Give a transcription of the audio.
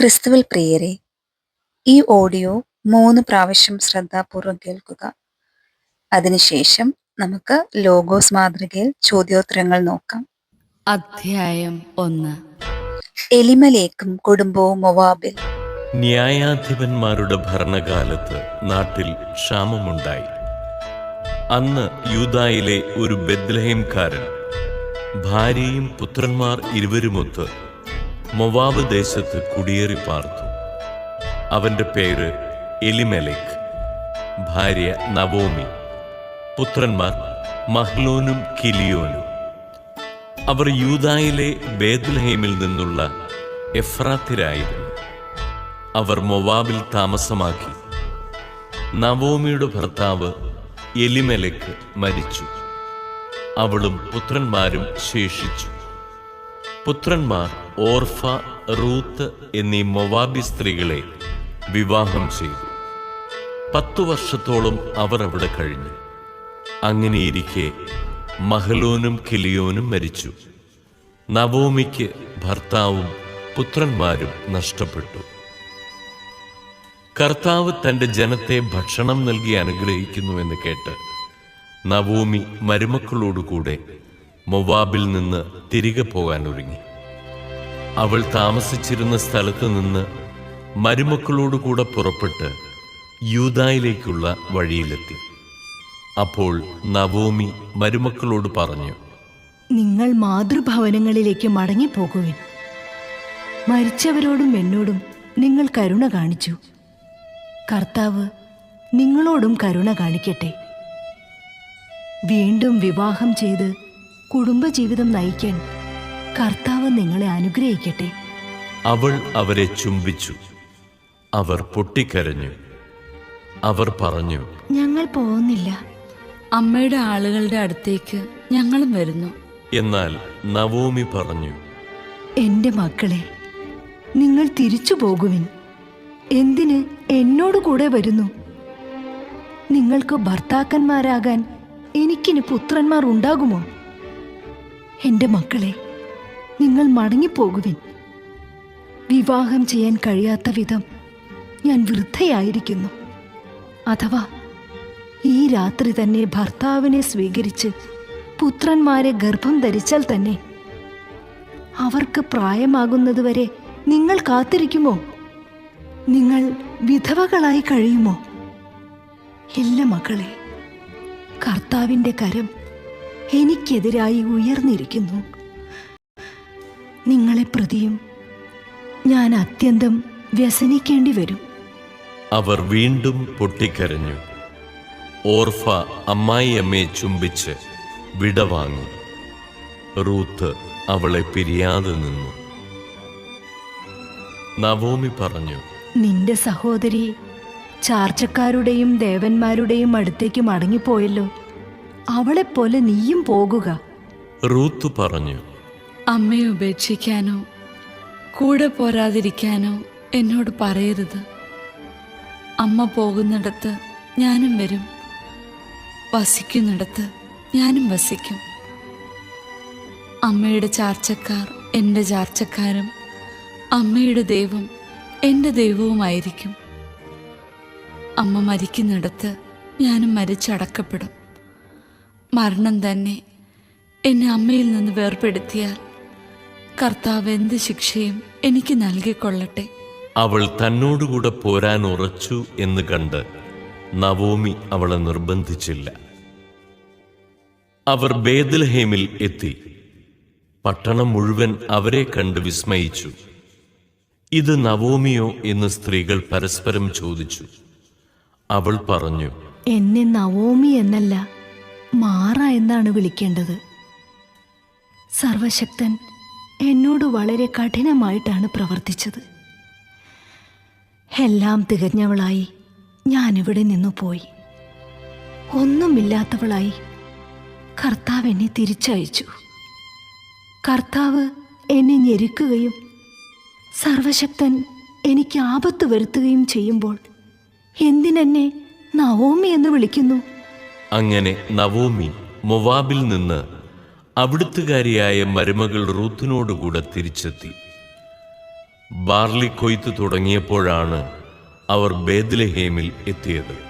ക്രിസ്തുവിൽ പ്രിയരെ ഈ ഓഡിയോ മൂന്ന് പ്രാവശ്യം ശ്രദ്ധാപൂർവം കേൾക്കുക. അതിനുശേഷം നമുക്ക് ലോഗോസ് മാതൃകയിൽ ചോദ്യോത്തരങ്ങൾ നോക്കാം. അധ്യായം ഒന്ന്. എലിമലേക്കും കുടുംബവും മൊവാബിൽ. ന്യായാധിപന്മാരുടെ ഭരണകാലത്ത് നാട്ടിൽ ക്ഷാമമുണ്ടായി. അന്ന് യൂതായിലെ ഒരു ബെദ്ലഹേംകാരൻ ഭാര്യയും പുത്രന്മാർ ഇരുവരുമൊത്ത് മൊവാബ് ദേശത്ത് കുടിയേറി പാർത്തു. അവന്റെ പേര് എലിമെലേക്ക് ഭാര്യ നവോമി. പുത്രന്മാർ മഹ്ലോനും കിലിയോനും. അവർ യൂതായിലെ ബേദുൽഹൈമിൽ നിന്നുള്ള എഫ്രാത്തിരായിരുന്നു. അവർ മൊവാബിൽ താമസമാക്കി. നവോമിയുടെ ഭർത്താവ് എലിമെലക്ക് മരിച്ചു. അവളും പുത്രന്മാരും ശേഷിച്ചു. പുത്രന്മാർ ഓർഫ റൂത്ത് എന്നീ മൊവാബി സ്ത്രീകളെ വിവാഹം ചെയ്തു. പത്തു വർഷത്തോളം അവർ അവിടെ കഴിഞ്ഞു. അങ്ങനെയിരിക്കെ മഹലോനും കിലിയോനും മരിച്ചു. നവോമിക്ക് ഭർത്താവും പുത്രന്മാരും നഷ്ടപ്പെട്ടു. കർത്താവ് തന്റെ ജനത്തെ ഭക്ഷണം നൽകി അനുഗ്രഹിക്കുന്നുവെന്ന് കേട്ട് നവോമി മരുമക്കളോടുകൂടെ മൊവാബിൽ നിന്ന് തിരികെ പോകാൻ ഒരുങ്ങി. അവൾ താമസിച്ചിരുന്ന സ്ഥലത്ത് നിന്ന് മരുമക്കളോടുകൂടെ പുറപ്പെട്ട് യൂതായിലേക്കുള്ള വഴിയിലെത്തി. അപ്പോൾ നവോമി മരുമക്കളോട് പറഞ്ഞു നിങ്ങൾ മാതൃഭവനങ്ങളിലേക്ക് മടങ്ങിപ്പോകുവിൻ. മരിച്ചവരോടും എന്നോടും നിങ്ങൾ കരുണ കാണിച്ചു. കർത്താവ് നിങ്ങളോടും കരുണ കാണിക്കട്ടെ. വീണ്ടും വിവാഹം ചെയ്ത് കുടുംബജീവിതം നയിക്കാൻ കർത്താവ് നിങ്ങളെ അനുഗ്രഹിക്കട്ടെ. അവൾ അവരെ ചുംബിച്ചു. അവർ പൊട്ടിക്കരഞ്ഞു. അവർ പറഞ്ഞു ഞങ്ങൾ പോകുന്നില്ല. അമ്മയുടെ ആളുകളുടെ അടുത്തേക്ക് ഞങ്ങളും വരുന്നു. എന്നാൽ നവോമി പറഞ്ഞു എന്റെ മക്കളെ നിങ്ങൾ തിരിച്ചു പോകുവിൻ. എന്തിന് എന്നോട് കൂടെ വരുന്നു? നിങ്ങൾക്ക് ഭർത്താക്കന്മാരാകാൻ എനിക്കിനി പുത്രന്മാർ ഉണ്ടാകുമോ? എന്റെ മക്കളെ നിങ്ങൾ മടങ്ങിപ്പോകുവിൻ. വിവാഹം ചെയ്യാൻ കഴിയാത്ത വിധം ഞാൻ വൃദ്ധയായിരിക്കുന്നു. അഥവാ ഈ രാത്രി തന്നെ ഭർത്താവിനെ സ്വീകരിച്ച് പുത്രന്മാരെ ഗർഭം ധരിച്ചാൽ തന്നെ അവർക്ക് പ്രായമാകുന്നതുവരെ നിങ്ങൾ കാത്തിരിക്കുമോ? നിങ്ങൾ വിധവകളായി കഴിയുമോ? ഇല്ല മക്കളെ കർത്താവിന്റെ കരം എനിക്കെതിരായി ഉയർന്നിരിക്കുന്നു. നിങ്ങളെ പ്രതിയും ഞാൻ അത്യന്തം വ്യസനിക്കേണ്ടി വരും. അവർ വീണ്ടും പൊട്ടിക്കരഞ്ഞു. ഓർഫ അമ്മായിയമ്മയെ ചുംബിച്ച് വിടവാങ്ങി റൂത്ത് അവളെ പിരിയാതെ നിന്നു. നവോമി പറഞ്ഞു നിന്റെ സഹോദരി ചാർച്ചക്കാരുടെയും ദേവന്മാരുടെയും അടുത്തേക്ക് മടങ്ങിപ്പോയല്ലോ. അവളെപ്പോലെ നീയും പോകുക. റൂത്ത് പറഞ്ഞു അമ്മയെ ഉപേക്ഷിക്കാനോ കൂടെ പോരാതിരിക്കാനോ എന്നോട് പറയരുത്. അമ്മ പോകുന്നിടത്ത് ഞാനും വരും. വസിക്കുന്നിടത്ത് ഞാനും വസിക്കും. അമ്മയുടെ ചാർച്ചക്കാർ എന്റെ ചാർച്ചക്കാരും അമ്മയുടെ ദൈവം എന്റെ ദൈവവുമായിരിക്കും. അമ്മ മരിക്കുന്നിടത്ത് ഞാനും മരിച്ചടക്കപ്പെടും. മരണം തന്നെ എന്നെ അമ്മയിൽ നിന്ന് വേർപെടുത്തിയാൽ കർത്താവ് എന്ത് ശിക്ഷയും എനിക്ക് നൽകിക്കൊള്ളട്ടെ. അവൾ തന്നോടുകൂടെ പോരാൻ ഉറച്ചു എന്ന് കണ്ട് നവോമി അവളെ നിർബന്ധിച്ചില്ല. അവർ ബേദൽഹേമിൽ എത്തി. പട്ടണം മുഴുവൻ അവരെ കണ്ട് വിസ്മയിച്ചു. ഇത് നവോമിയോ എന്ന് സ്ത്രീകൾ പരസ്പരം ചോദിച്ചു. അവൾ പറഞ്ഞു എന്നെ നവോമി എന്നല്ല മാറ എന്നാണ് വിളിക്കേണ്ടത്. സർവശക്തൻ എന്നോട് വളരെ കഠിനമായിട്ടാണ് പ്രവർത്തിച്ചത്. എല്ലാം തികഞ്ഞവളായി ഞാനിവിടെ നിന്നു പോയി. ഒന്നുമില്ലാത്തവളായി കർത്താവ് എന്നെ തിരിച്ചയച്ചു. കർത്താവ് എന്നെ ഞെരുക്കുകയും സർവശക്തൻ എനിക്ക് ആപത്ത് വരുത്തുകയും ചെയ്യുമ്പോൾ എന്തിനെന്നെ നവോമി എന്ന് വിളിക്കുന്നു? അങ്ങനെ നവോമി മൊവാബിൽ നിന്ന് അവിടുത്തുകാരിയായ മരുമകൾ റൂത്തിനോടുകൂടെ തിരിച്ചെത്തി. ബാർലി കൊയ്ത്ത് തുടങ്ങിയപ്പോഴാണ് അവർ ബേദ്ലഹേമിൽ എത്തിയത്.